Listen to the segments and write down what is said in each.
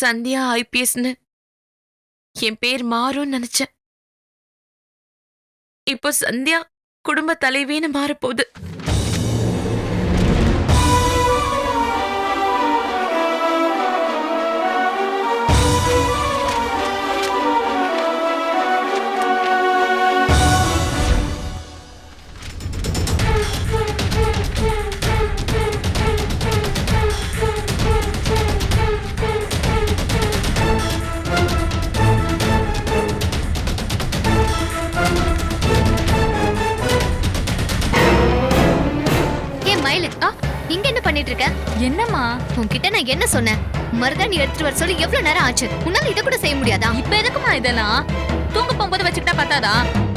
சந்தியா ஐபிஎஸ்னு. என் பேர் மாறும்னு நினைச்சேன். இப்போ சந்தியா குடும்ப தலைவின்னு மாறப்போகுது. நான் என்ன சொன்னேன்? மருதாணி எடுத்துட்டு வர சொல்லி எவ்வளவு நேரம் ஆச்சு? உன்னால இத கூட செய்ய முடியாதா? இப்ப எதுக்குமா இதெல்லாம்? தூங்க போகும்போது வச்சுக்கிட்டா பத்தாதா?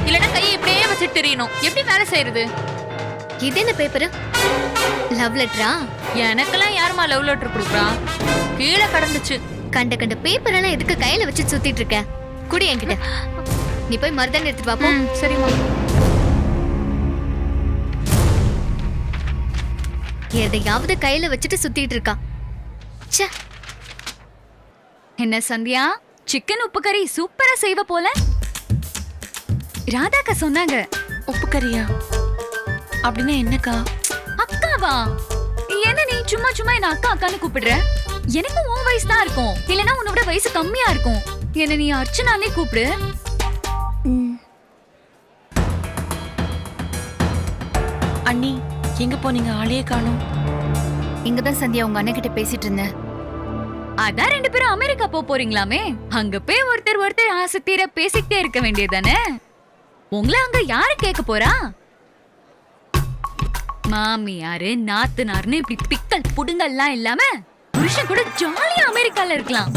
இல்லனா கையை இப்படியே வச்சுட்டு தெரியணும். எப்படி வேலை செய்யறது? இது என்ன பேப்பர் லவ் லெட்டரா எனக்கெல்லாம் யாரும்மா லவ் லெட்டர் கொடுக்குறா? கீழே கடந்துச்சு. கண்ட கண்ட பேப்பர் எல்லாம் எதுக்கு கையில வச்சு சுத்திட்டு இருக்க? குடி என்கிட்ட. நீ போய் மருதாணி எடுத்துட்டு பாப்போம் சரிம்மா. எதையாவது கையில வச்சுட்டு சுத்திட்டு இருக்கா. ச்சே என்ன சந்தியா? சிக்கன் உப்பு கறி சூப்பரா செய்வ போல. ராதாக்கா சொன்னாங்க. உப்பு கறியா அப்படின்னா என்னக்கா? அக்காவா? என்ன நீ சும்மா சும்மா என்ன அக்கா அக்கான்னு கூப்பிடுற? எனக்கும் உன் வயசு தான் இருக்கும். இல்லனா உன்னோட வயசு கம்மியா இருக்கும். என்ன நீ அர்ச்சனானே கூப்பிடு. அண்ணி எங்க போனீங்க ஆளையே காணோம். இங்கதான் சந்தியா உங்க அண்ணன் கிட்ட பேசிட்டு இருந்தேன். அதான் ரெண்டு பேரும் அமெரிக்கா போக போறீங்களாமே. அங்க போய் ஒருத்தர் ஒருத்தர் ஆசை தீர பேசிக்கிட்டே இருக்க வேண்டியதானே உங்களை அங்க யாரு கேட்க போறா? மாமியாரு நாத்தனார்னு இப்படி பிக்கல் புடுங்கல்லாம் இல்லாம புருஷன் கூட ஜாலியா அமெரிக்கால இருக்கலாம்.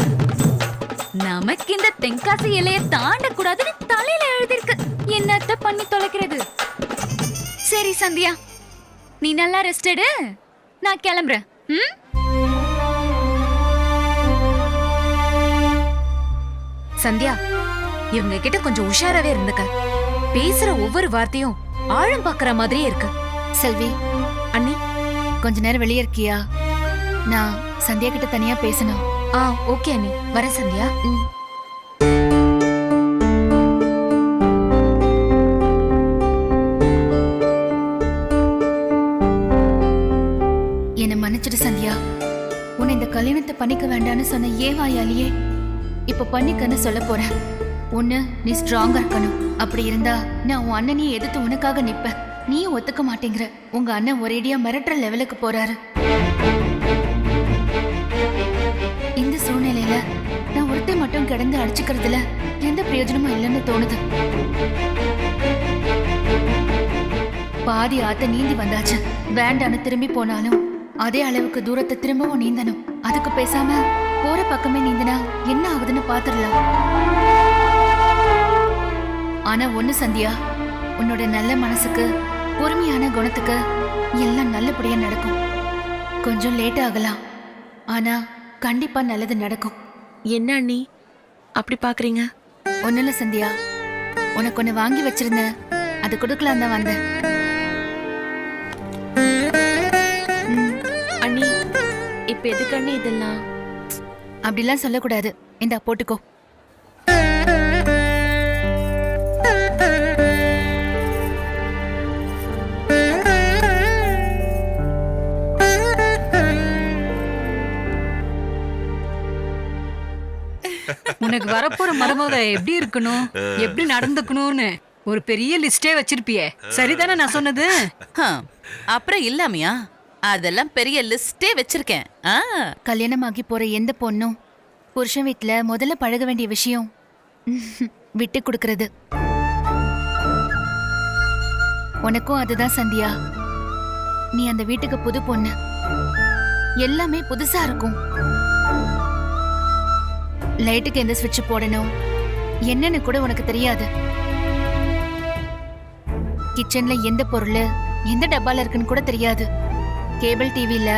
நமக்கு இந்த தென்காசி எல்லைய தாண்ட கூடாதுன்னு தலையில எழுதிருக்கு என்னத்த பண்ணி தொலைக்கிறது? சரி சந்தியா. நீ நல்லா ரெஸ்ட் எடு. நான் கிளம்புறேன். ம்? சந்தியா இவங்க கிட்ட கொஞ்சம் உஷாராவே இருந்துக்க. பேசுற ஒவ்வொரு வார்த்தையும் ஆழம் பாக்குற மாதிரியே இருக்கு. செல்வி அண்ணி கொஞ்ச நேரம் வெளியே இருக்கியா? நான் சந்தியா கிட்ட தனியா பேசணும். ஆ ஓகே அண்ணி. வரேன் சந்தியா. என்னை கல்யாணத்தை பண்ணிக்க வேண்டான்னு சொன்ன ஏவாயாலேயே இப்ப பண்ணிக்கன்னு சொல்ல போறேன். ஒண்ணு நீ ஸ்ட்ராங்கா இருக்கணும். அப்படி இருந்தா நான் உன் அண்ணனையும் எதிர்த்து உனக்காக நிப்பேன். நீயும் ஒத்துக்க மாட்டேங்கிற. உங்க அண்ணன் ஒரேடியா மிரட்டுற லெவலுக்கு போறாரு. இந்த சூழ்நிலையில நான் ஒருத்தை மட்டும் கிடந்து அடிச்சுக்கிறதுல எந்த பிரயோஜனமும் இல்லைன்னு தோணுது. பாதி ஆத்த நீந்தி வந்தாச்சு. வேண்டான்னு திரும்பி போனாலும் அதே அளவுக்கு தூரத்தை திரும்பவும் நீந்தணும். அதுக்கு பேசாம போற பக்கமே நீந்தினா என்ன ஆகுதுன்னு பாத்துடலாம். ஆனா ஒண்ணு சந்தியா உன்னோட நல்ல மனசுக்கு பொறுமையான குணத்துக்கு எல்லாம் நல்லபடியா நடக்கும். கொஞ்சம் லேட் ஆகலாம். ஆனா கண்டிப்பா நல்லது நடக்கும். என்ன அண்ணி? அப்படி பாக்குறீங்க? ஒண்ணுல சந்தியா. உனக்கு ஒண்ணு வாங்கி வச்சிருந்தேன். அது கொடுக்கலாம் தான் வந்தேன். இப்ப எதுக்கு அண்ணி இதெல்லாம்? அப்படிலாம் சொல்லக்கூடாது. இந்தா போட்டுக்கோ. உனக்கு வரப்போற மருமக எப்படி இருக்கணும்? எப்படி நடந்துக்கணும்னு ஒரு பெரிய லிஸ்டே வச்சிருப்பியே. சரிதானே நான் சொன்னது? அப்புறம் இல்லாமையா? அதெல்லாம் பெரிய லிஸ்டே வச்சிருக்கேன். ஆ. கல்யாணமாகி போற எந்த பொண்ணும் புருஷன் வீட்ல முதல்ல பழக வேண்டிய விஷயம் விட்டு கொடுக்கறது. உனக்கும் அதுதான் சந்தியா. நீ அந்த வீட்டுக்கு புது பொண்ணு. எல்லாமே புதுசா இருக்கும். லைட்டுக்கு எந்த சுவிட்ச் போடணும்? என்னன்னு கூட உனக்கு தெரியாது. கிச்சன்ல எந்த பொருள் எந்த டப்பால இருக்குன்னு கூட தெரியாது. கேபிள் டிவில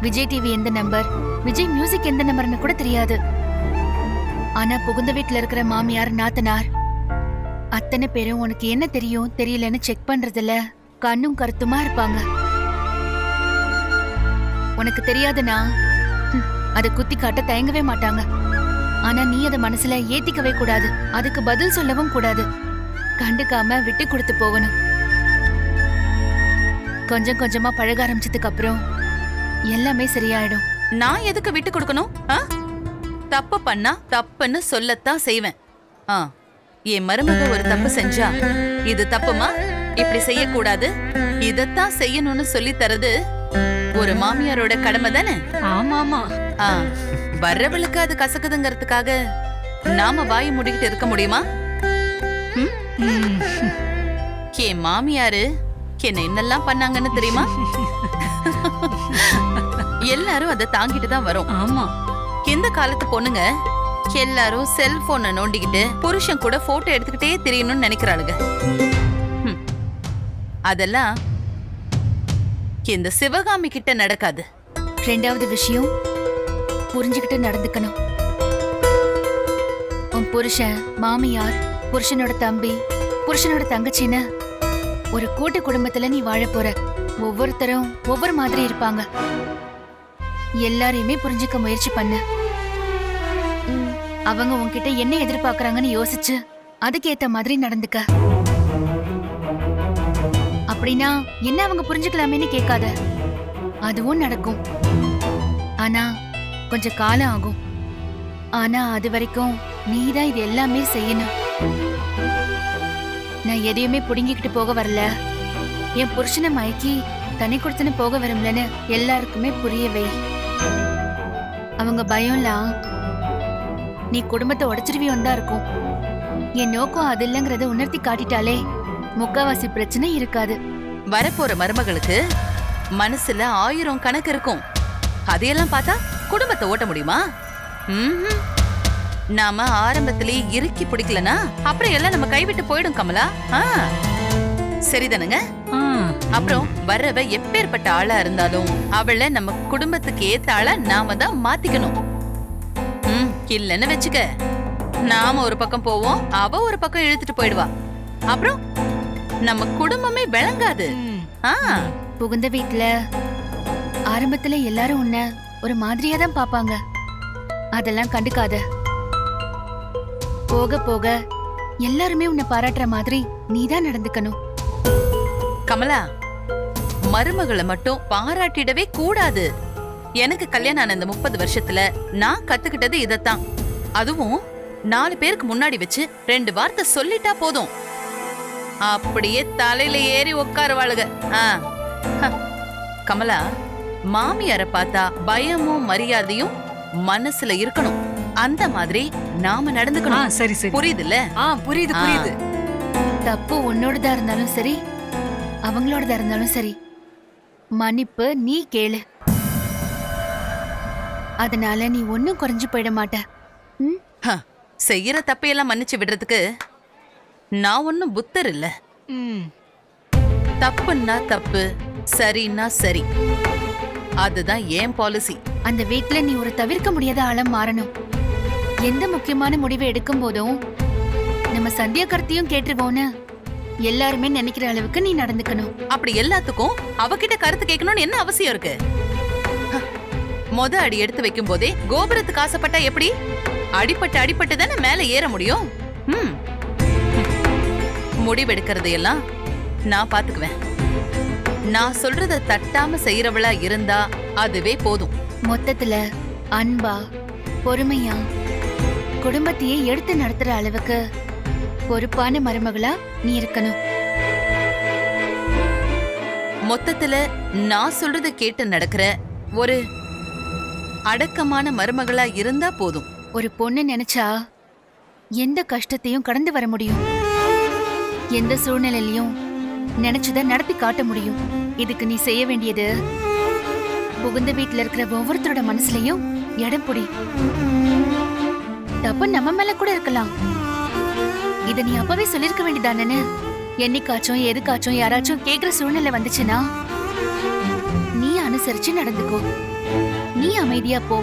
விஜய் டிவி எந்த நம்பர் விஜய் மியூசிக் எந்த நம்பர்னு கூட தெரியாது. ஆனா புகுந்த வீட்ல இருக்கிற மாமியார் நாத்தனார் அத்தனை பேரும் உனக்கு என்ன தெரியும் தெரியலன்னு செக் பண்றதுல கண்ணும் கருத்துமா இருப்பாங்க. உனக்கு தெரியாதுனா அதை குத்தி காட்ட தயங்கவே மாட்டாங்க. ஆனா நீ அதை மனசுல ஏத்திக்கவே கூடாது. அதுக்கு பதில் சொல்லவும் கூடாது. கண்டுக்காம விட்டு கொடுத்து போகணும். கொஞ்சம் கொஞ்சமா பழக ஆரம்பிச்சதுக்கு அப்புறம் எல்லாமே சரியாயிடும். நான் எதுக்கு விட்டு கொடுக்கணும்? தப்பு பண்ணா தப்புன்னு சொல்லத்தான் செய்வேன். ஆ என் மருமக ஒரு தப்பு செஞ்சா இது தப்புமா? இப்படி செய்யக்கூடாது. இதத்தான் செய்யணும்னு சொல்லி தரது ஒரு மாமியாரோட கடமை தானே? ஆமா ஆமா ஆ வர்றவளுக்கு அது கசக்குதுங்கிறதுக்காக நாம வாய் மூடிக்கிட்டு இருக்க முடியுமா. என் மாமியாரு என்ன என்னெல்லாம் பண்ணாங்கன்னு தெரியுமா? எல்லாரும் அதை தாங்கிட்டு தான் வரும். ஆமா. இந்த காலத்து பொண்ணுங்க எல்லாரும் செல்போனை நோண்டிக்கிட்டு புருஷன் கூட போட்டோ எடுத்துக்கிட்டே தெரியணும்னு நினைக்கிறாளுங்க. அதெல்லாம் இந்த சிவகாமி கிட்ட நடக்காது. ரெண்டாவது விஷயம் புரிஞ்சுக்கிட்டு நடந்துக்கணும். உன் புருஷன் மாமியார் புருஷனோட தம்பி புருஷனோட தங்கச்சின்னு ஒரு கூட்டு குடும்பத்துல நீ வாழ போற. ஒவ்வொருத்தரும் ஒவ்வொரு மாதிரி இருப்பாங்க. எல்லாரையுமே புரிஞ்சுக்க முயற்சி பண்ணு. அவங்க உன்கிட்ட என்ன எதிர்பார்க்கறாங்கன்னு யோசிச்சு அதுக்கேத்த மாதிரி நடந்துக்க. அப்படின்னா என்ன அவங்க புரிஞ்சுக்கலாமேன்னு கேட்காத. அதுவும் நடக்கும். ஆனா கொஞ்சம் காலம் ஆகும். ஆனா அது வரைக்கும் நீதான் இது எல்லாமே செய்யணும். நான் எதையுமே புடுங்கிக்கிட்டு போக வரல. என் புருஷனை மயக்கி தனி கொடுத்துன்னு போக வரும்லன்னு எல்லாருக்குமே புரியவே. அவங்க பயம்லாம் நீ குடும்பத்தை உடைச்சிருவியோன்னு தான் இருக்கும். என் நோக்கம் அது இல்லைங்கிறத உணர்த்தி காட்டிட்டாலே முக்காவாசி பிரச்சனை இருக்காது. வரப்போற மருமகளுக்கு மனசுல ஆயிரம் கணக்கு இருக்கும். அதையெல்லாம் பார்த்தா குடும்பத்தை ஓட்ட முடியுமா? ம் நாம ஆரம்பத்திலேயே இறுக்கி பிடிக்கலனா? அப்புறம் எல்லாம் நம்ம கைவிட்டு போயிடும் கமலா. ஆ. சரிதானுங்க? அப்புறம் வர்றவ எப்பேற்பட்ட ஆளா இருந்தாலும் அவளை நம்ம குடும்பத்துக்கு ஏத்த ஆளா நாம தான் மாத்திக்கணும். ம் இல்லன்னு வச்சுக்க. நாம ஒரு பக்கம் போவோம் அவ ஒரு பக்கம் இழுத்துட்டு போயிடுவா. அப்புறம் நம்ம குடும்பமே விளங்காது. ம். ஆ. புகுந்த வீட்ல ஆரம்பத்துல எல்லாரும் உன்னை ஒரு மாதிரியா தான் பாப்பாங்க. அதெல்லாம் கண்டுக்காத. போக போக எல்லாருமே உன்னை பாராட்டுற மாதிரி நீதான் நடந்துக்கணும். கமலா மருமகளை மட்டும் பாராட்டிடவே கூடாது. எனக்கு கல்யாணம் ஆன இந்த முப்பது வருஷத்துல நான் கத்துக்கிட்டது இதத்தான். அதுவும் நாலு பேருக்கு முன்னாடி வச்சு ரெண்டு வார்த்தை சொல்லிட்டா போதும். அப்படியே தலையில ஏறி உட்காருவாளுக. ஆ. ஹ. கமலா மாமியார பார்த்தா பயமும் மரியாதையும் மனசுல இருக்கணும். அந்த மாதிரி நாம ஆ, நடந்துக்கணும் சரி சரி. புரியுதுல்ல? ஆ புரியுது. புரியுது. தப்பு உன்னோடதா இருந்தாலும் சரி அவங்களோடதா இருந்தாலும் சரி. மன்னிப்பு நீ கேளு. அதனால நீ ஒன்னும் குறைஞ்சு போயிட மாட்ட. செய்யற தப்பையெல்லாம் மன்னிச்சு விடுறதுக்கு நான் ஒன்னும் புத்தர் இல்ல. தப்புன்னா தப்பு சரின்னா சரி. அதுதான் ஏன் பாலிசி அந்த வீட்ல நீ ஒரு தவிர்க்க முடியாத ஆளா மாறணும். எந்த முக்கியமான முடிவை எடுக்கும் போதும் நம்ம சந்தியா கருத்தையும் கேட்டுருவோன்னு எல்லாருமே நினைக்கிற அளவுக்கு நீ நடந்துக்கணும். அப்படி எல்லாத்துக்கும் அவகிட்ட கருத்து கேட்கணும்னு என்ன அவசியம் இருக்கு? மொத அடி எடுத்து வைக்கும் போதே கோபுரத்துக்கு ஆசைப்பட்டா எப்படி? அடிபட்டு அடிபட்டு தானே மேல ஏற முடியும்? ம். முடிவெடுக்கிறதையெல்லாம் நான் பாத்துக்குவேன். நான் சொல்றத தட்டாம செய்யறவளா இருந்தா அதுவே போதும். மொத்தத்துல அன்பா பொறுமையா குடும்பத்தையே எடுத்து நடத்துற அளவுக்கு பொறுப்பான மருமகளா நீ இருக்கணும். மொத்தத்துல நான் சொல்றத கேட்டு நடக்கிற ஒரு அடக்கமான மருமகளா இருந்தா போதும். ஒரு பொண்ணு நினைச்சா எந்த கஷ்டத்தையும் கடந்து வர முடியும். எந்த சூழ்நிலையிலையும் நினைச்சத நடத்தி காட்ட முடியும். இதுக்கு நீ செய்ய வேண்டியது புகுந்த வீட்ல இருக்கிற ஒவ்வொருத்தரோட மனசுலயும் இடம் புடி. தப்பு நம்ம மேல கூட இருக்கலாம். இத நீ அப்பவே சொல்லிருக்க வேண்டியதானேன்னு? என்னைக்காச்சும் எதுக்காச்சும் யாராச்சும் கேக்குற சூழ்நிலை வந்துச்சுன்னா நீ அனுசரிச்சு நடந்துக்கோ. நீ அமைதியா போ.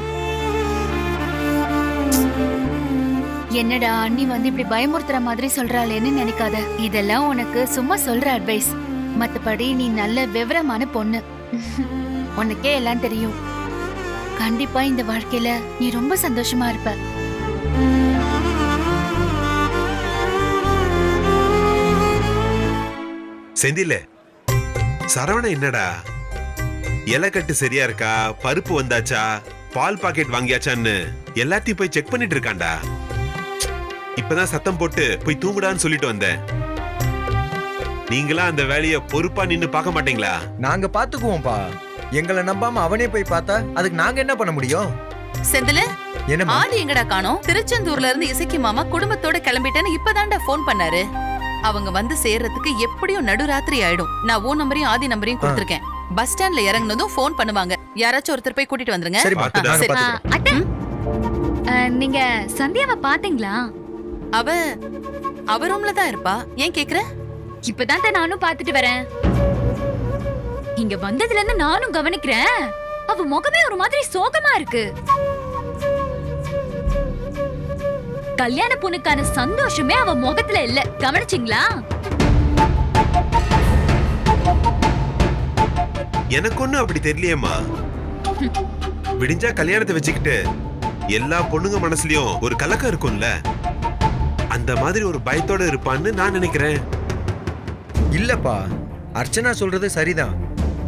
என்னடா அண்ணி வந்து இப்படி பயமுறுத்துற மாதிரி சொல்றாளேன்னு நினைக்காத. இதெல்லாம் உனக்கு சும்மா சொல்ற அட்வைஸ் மத்தபடி நீ நல்ல விவரமான பொண்ணு. உனக்கே எல்லாம் தெரியும். கண்டிப்பா இந்த வாழ்க்கையில நீ ரொம்ப சந்தோஷமா இருப்ப. செந்தில சரவண என்னடா? இலைக்கட்டு சரியா இருக்கா? பருப்பு வந்தாச்சா? பால் பாக்கெட் வாங்கியாச்சான்னு எல்லாத்தையும் போய் செக் பண்ணிட்டு இருக்கான்டா. இப்பதான் சத்தம் போட்டு போய் தூங்குடான்னு சொல்லிட்டு வந்தேன். நீங்களா அந்த வேலைய பொறுப்பா நின்னு பார்க்க மாட்டீங்களா? நாங்க பாத்துக்குவோம்ப்பா எங்களை நம்பாம அவனே போய் பார்த்தா அதுக்கு நாங்க என்ன பண்ண முடியும்? செந்தில ஆதி எங்கடா காணோம்? திருச்செந்தூர்ல இருந்து இசைக்கு மாமா குடும்பத்தோட கிளம்பிட்டேன்னு இப்பதான்டா ஃபோன் பண்ணாரு. அவங்க வந்து சேர்றதுக்கு எப்படியும் நடுராத்திரி ஆயிடும். நான் ஓ நம்பரையும் ஆதி நம்பரையும் கொடுத்திருக்கேன். பஸ் ஸ்டாண்ட்ல இறங்குனதும் ஃபோன் பண்ணுவாங்க. யாராச்சும் ஒருத்தர் போய் கூட்டிட்டு வந்துருங்க. அத்தை. நீங்க சந்தியாவை பாத்தீங்களா? அவ அவ ரூம்ல தான் இருப்பா. ஏன் கேக்குற? இப்பதான் நானும் பாத்துட்டு வரேன். இங்க வந்ததுல இருந்து நானும் கவனிக்கிறேன். அவ முகமே ஒரு மாதிரி சோகமா இருக்கு. கல்யாண பொண்ணுக்கான சந்தோஷமே அவ முகத்துல இல்ல. கவனிச்சிங்களா? எனக்கு ஒண்ணும் அப்படி தெரியலையேம்மா. விடிஞ்சா கல்யாணத்தை வச்சுக்கிட்டு எல்லா பொண்ணுங்க மனசுலயும் ஒரு கலக்கம் இருக்கும்ல. அந்த மாதிரி ஒரு பயத்தோட இருப்பான்னு நான் நினைக்கிறேன். இல்லப்பா அர்ச்சனா சொல்றது சரிதான்.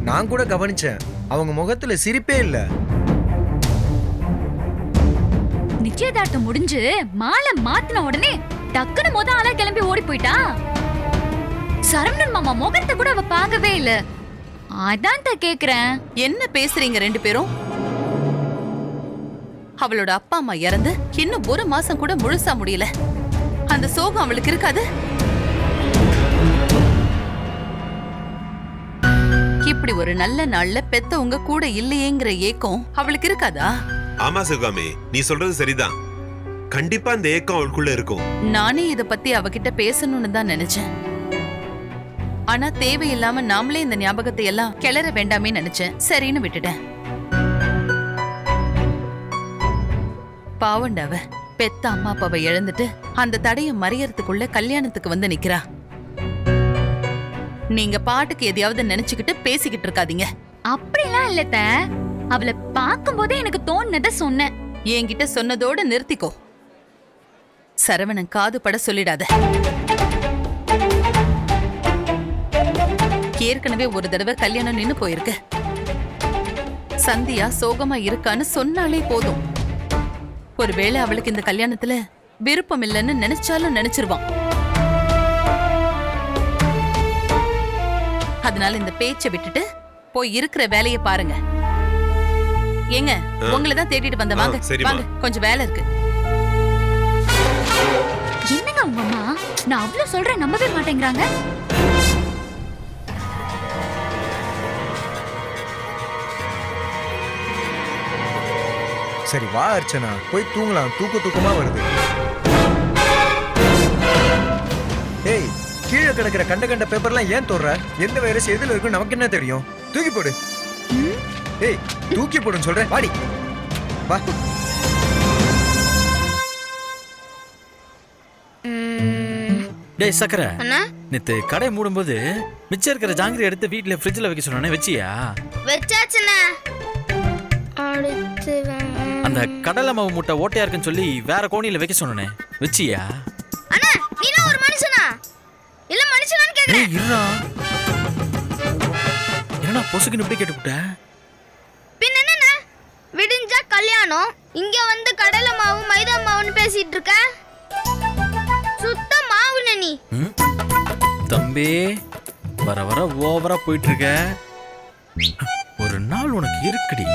நான் கூட கவனிச்சேன். அவங்க முகத்துல சிரிப்பே இல்ல. நிச்சயதார்த்தம் முடிஞ்சு மாலை மாத்தின உடனே டக்குன்னு முத ஆளா கிளம்பி ஓடி போயிட்டா. சரவணன் மாமா முகத்தை கூட அவ பார்க்கவே இல்ல. அதான் தான் கேக்குறேன். என்ன பேசுறீங்க ரெண்டு பேரும்? அவளோட அப்பா அம்மா இறந்து இன்னும் ஒரு மாசம் கூட முழுசா முடியல. அந்த சோகம் அவளுக்கு இருக்காது? இப்படி ஒரு நல்ல நாள்ல பெத்தவங்க கூட இல்லையேங்கிற ஏக்கம் அவளுக்கு இருக்காதா? ஆமா சிவகாமி நீ சொல்றது சரிதான். கண்டிப்பா அந்த ஏக்கம் அவளுக்குள்ள இருக்கும். நானே இத பத்தி அவகிட்ட பேசணும்னு தான் நினைச்சேன். ஆனா தேவையில்லாம நாமளே இந்த ஞாபகத்தை எல்லாம் கிளற வேண்டாமே நினைச்சேன். சரின்னு விட்டுட்டேன். பாவண்டாவ பெத்த அம்மா அப்பாவை இழந்துட்டு அந்த தடைய மறையறதுக்குள்ள கல்யாணத்துக்கு வந்து நிக்கிறா. நீங்க பாட்டுக்கு எதையாவது நினைச்சுக்கிட்டு பேசிக்கிட்டு இருக்காதீங்க. அப்படிலாம் இல்ல அவளை பார்க்கும்போதே எனக்கு தோணுனதை சொன்னேன். என்கிட்ட சொன்னதோட நிறுத்திக்கோ. சரவணன் காது பட சொல்லிடாத. ஏற்கனவே ஒரு தடவை கல்யாணம் நின்னு போயிருக்கு. சந்தியா சோகமா இருக்கான்னு சொன்னாலே போதும். ஒருவேளை அவளுக்கு இந்த கல்யாணத்துல விருப்பம் இல்லைன்னு நினைச்சாலும் நினைச்சிருவான். அதனால இந்த பேச்சை விட்டுட்டு போய் இருக்கிற வேலையை பாருங்க. ஏங்க. உங்களை தான் தேடிட்டு வந்த வாங்க. வாங்க கொஞ்சம் வேலை இருக்கு. என்னங்க உங்க அம்மா? நான் அவ்வளவு சொல்றேன் நம்பவே மாட்டேங்கிறாங்க. சரி வா அர்ச்சனா. போய் தூங்கலாம். தூக்க தூக்கமா வருது. ஏய் கீழே கிடக்கிற கண்ட கண்ட பேப்பர்லாம் ஏன் தொடுற? எந்த வைரஸ் எதுல இருக்கும் நமக்கு என்ன தெரியும்? தூக்கி போடு. ஏய் தூக்கி போடுன்னு சொல்றேன். வாடி. வா. டேய் சக்கரை. அண்ணா. நேத்து கடை மூடும்போது மிச்சம் இருக்கிற ஜாங்கிரி எடுத்து வீட்ல ஃப்ரிட்ஜ்ல வைக்க சொன்னானே வச்சியா? வச்சாச்சுண்ணா. அந்த கடலை மாவு முட்டை ஓட்டையா இருக்குன்னு சொல்லி வேற கோணியில வைக்க சொன்னானே வச்சியா? அண்ணா நீலாம் ஒரு மனுஷனா? இல்ல மனுஷனான்னு கேக்குறேன். என்னடா பொசுக்குன்னு இப்படி கேட்டுப்புட்ட? கல்யாணம் இங்க வந்து கடலை மாவு மைதா மாவுன்னு பேசிட்டு இருக்க. சுத்த மாவுண்ண நீ? தம்பி வர வர ஓவரா போயிட்டு இருக்க. ஒரு நாள் உனக்கு இருக்குடி.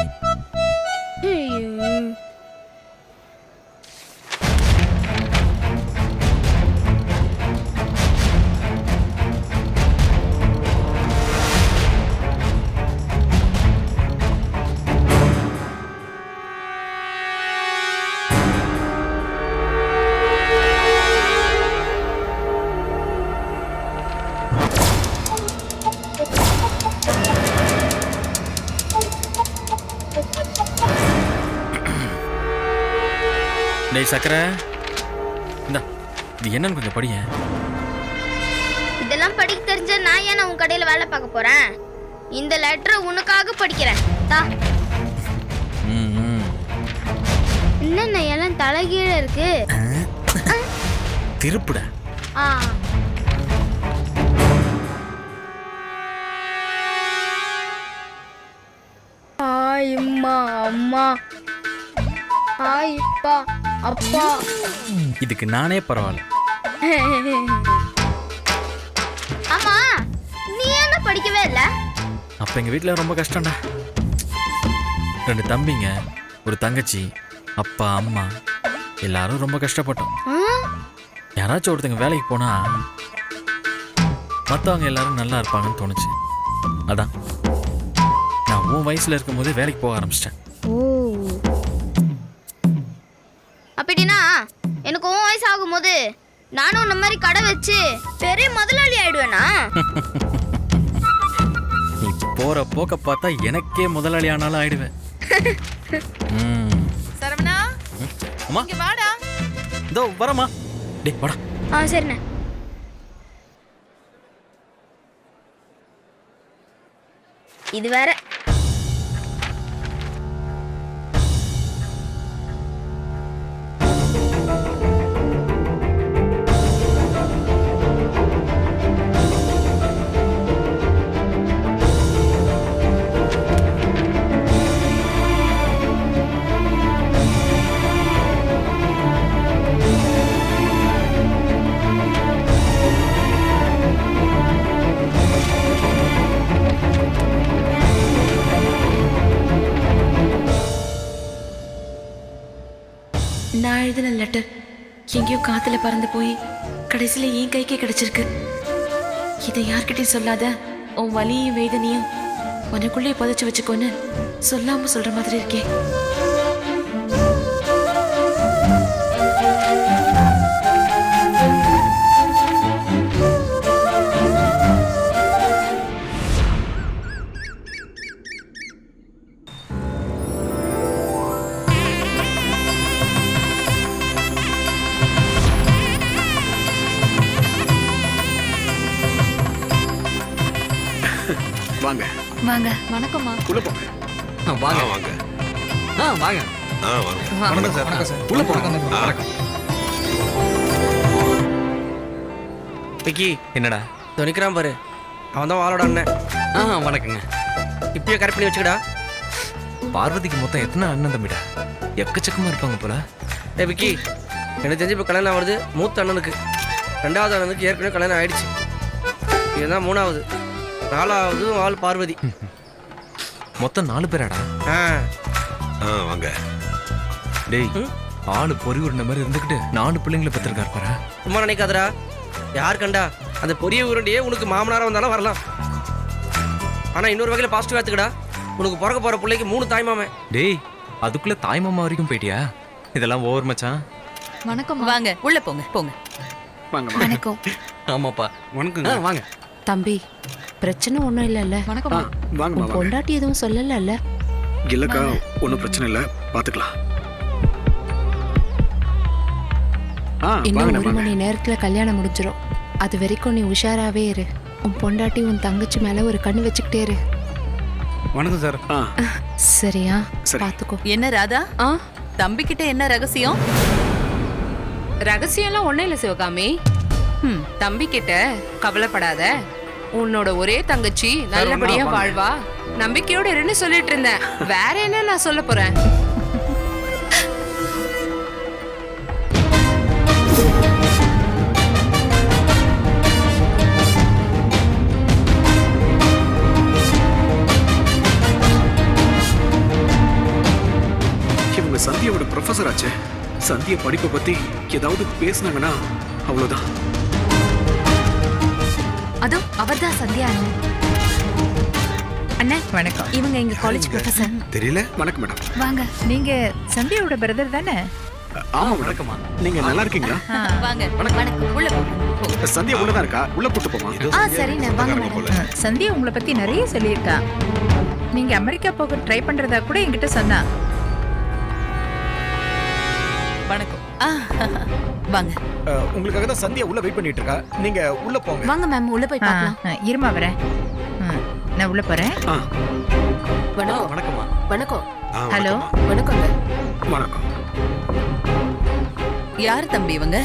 டேய் சக்கரை. இந்தா இது என்னன்னு கொஞ்சம் படிங்க. இதெல்லாம் படிக்க தெரிஞ்ச நான் ஏன் உன் கடையில வேலை பார்க்க போறேன்? இந்த லெட்டரை உனக்காக படிக்கிறேன். தா. என்னென்ன எல்லாம் தலைகீழ இருக்கு? திருப்புட. ஆ. ஆய் அம்மா. அப்பா அப்பா. இதுக்கு நானே பரவாயில்ல. ஆமா நீ என்ன படிக்கவே இல்ல? அப்ப எங்க வீட்ல ரொம்ப கஷ்டம்டா. ரெண்டு தம்பிங்க ஒரு தங்கச்சி அப்பா அம்மா எல்லாரும் ரொம்ப கஷ்டப்பட்டோம்? யாராச்சும் ஒருத்தங்க வேலைக்கு போனா மற்றவங்க எல்லாரும் நல்லா இருப்பாங்கன்னு தோணுச்சு. அதான். நான் உன் வயசுல இருக்கும்போதே வேலைக்கு போக ஆரம்பிச்சிட்டேன். ஆகும்போது நானும் உன்ன மாதிரி கடை வச்சு பெரிய முதலாளி ஆயிடுவேனா? நீ போற போக்க பார்த்தா எனக்கே முதலாளி ஆனாலும் ஆயிடுவேன். ம். சரவணா அம்மா. இங்க வாடா. இதோ வரமா டேய் வாடா. ஆ சரிண்ணே. இது வேற. எங்கேயோ காத்துல பறந்து போய் கடைசியில என் கைக்கே கிடைச்சிருக்கு. இதை யார்கிட்டயும் சொல்லாத உன் வலியும் வேதனையும் உனக்குள்ளே புதைச்சு வச்சுக்கோன்னு சொல்லாம சொல்ற மாதிரி இருக்கே. வாங்க. வணக்கம்மா. உள்ள போங்க. ஆ, வாங்க. ஆ வாங்க. ஆ வாங்க. வணக்கம் சார். வணக்கம் சார். உள்ள போங்க. ஆ, விக்கி. என்னடா? துணிக்கிறான் பாரு. அவன் தான் வாளோட அண்ணன். ஆ வணக்கங்க. இப்பயே கரெக்ட் பண்ணி வச்சுக்கடா. பார்வதிக்கு மொத்தம் எத்தனை அண்ணன் தம்பிடா? எக்கச்சக்கமா இருப்பாங்க போல. டே விக்கி. எனக்கு தெரிஞ்சு இப்போ கல்யாணம் ஆகுது மூத்த அண்ணனுக்கு. ரெண்டாவது அண்ணனுக்கு ஏற்கனவே கல்யாணம் ஆயிடுச்சு. இதுதான் மூணாவது. நாலாவது ஆள் பார்வதி. மொத்தம் நாலு பேராடா? ஆ. ஆ வாங்க. டேய்? ஆளு பொறி உருண்ட மாதிரி இருந்துகிட்டு நாலு பிள்ளைங்களை பெற்றிருக்காரு பாரு. சும்மா நினைக்காதடா. யார் கண்டா? அந்த பொரிய உருண்டையே உனக்கு மாமனாரா வந்தாலும் வரலாம். ஆனால் இன்னொரு வகையில் பாசிட்டிவ் எடுத்துக்கடா. உனக்கு பிறக்க போகிற பிள்ளைக்கு மூணு தாய்மாமன் டேய் அதுக்குள்ள தாய் மாமா வரைக்கும் போயிட்டியா? இதெல்லாம் ஓவர் மச்சான். வணக்கம்மா வாங்க உள்ள போங்க போங்க. வாங்க வணக்கம். ஆமாப்பா. வணக்கங்க. ஆ வாங்க. தம்பி பிரச்சனை ஒன்றும் இல்லைல்ல. வணக்கம்மா. வாங்கம்மா உன் பொண்டாட்டி எதுவும் சொல்லலைல்ல? இல்லக்கா ஒன்றும் பிரச்சனை இல்லை. பார்த்துக்கலாம் ஆ இன்னும் ஒரு மணி நேரத்துல கல்யாணம் முடிஞ்சிரும். அது வரைக்கும் நீ உஷாராவே இரு. உன் பொண்டாட்டி உன் தங்கச்சி மேல ஒரு கண்ணு வச்சுக்கிட்டே இரு. வணக்கம் சார். ஆ. சரியா? சரி. பாத்துக்கோ. என்ன ராதா? ஆ? தம்பி கிட்ட என்ன ரகசியம்? ரகசியம்லாம் ஒண்ணும் இல்ல சிவகாமி. ம், தம்பி கிட்ட கவலைப்படாத. உன்னோட ஒரே தங்கச்சி நல்லபடியா வாழ்வா? நம்பிக்கையோட இருன்னு சொல்லிட்டு இருந்தேன். வேற என்ன நான் சொல்ல போறேன்? இவங்க சந்தியாவோட ப்ரொஃபஸர் ஆச்சே. சந்தியா படிப்பை பத்தி ஏதாவது பேசுனாங்கன்னா அவ்வளவுதான். அதோ அவர்தான் சந்தியா அண்ணன். அண்ணா வணக்கம். இவங்க எங்க காலேஜ் ப்ரொஃபசர் தெரியல? வணக்கம் மேடம் வாங்க. நீங்க சந்தியாவோட பிரதர் தானே? ஆமா வணக்கம்மா நீங்க நல்லா இருக்கீங்களா? வாங்க வணக்கம். உள்ள போங்க சந்தியா உள்ளதான் இருக்கா? உள்ள கூட்டு போமா ஆ, சரிண்ணே, வாங்க மேடம். சந்தியா உங்களை பத்தி நிறைய சொல்லியிருக்கா. நீங்க அமெரிக்கா போக ட்ரை பண்றதா கூட என்கிட்ட சொன்னா. வணக்கம். ஆ, வாங்க. உங்களுக்காக தான் சந்தியா உள்ள வெயிட் பண்ணிட்டு இருக்கா? நீங்க உள்ள போங்க. வாங்க மேம் உள்ள போய் பார்க்கலாம். இருமா வரேன் நான் உள்ள போறேன். வணக்கம். வணக்கம்மா. வணக்கம். ஆ, ஹலோ. வணக்கங்க. வணக்கம். யார் தம்பி இவங்க?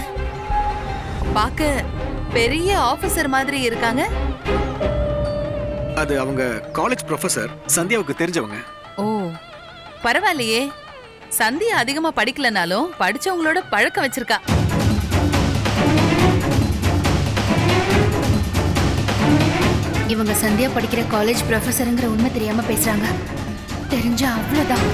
பார்க்க பெரிய ஆபீசர் மாதிரி இருக்காங்க. அது அவங்க காலேஜ் ப்ரொஃபசர் சந்தியாவுக்கு தெரிஞ்சவங்க. ஓ பரவாயில்லையே. சந்தியா அதிகமா படிக்கலனாலும் படிச்சவங்களோட பழக்கம் வச்சிருக்கா. இவங்க சந்தியா படிக்கிற காலேஜ் ப்ரொஃபஸருங்கிற உண்மை தெரியாம பேசுறாங்க. தெரிஞ்ச அவ்வளோதான்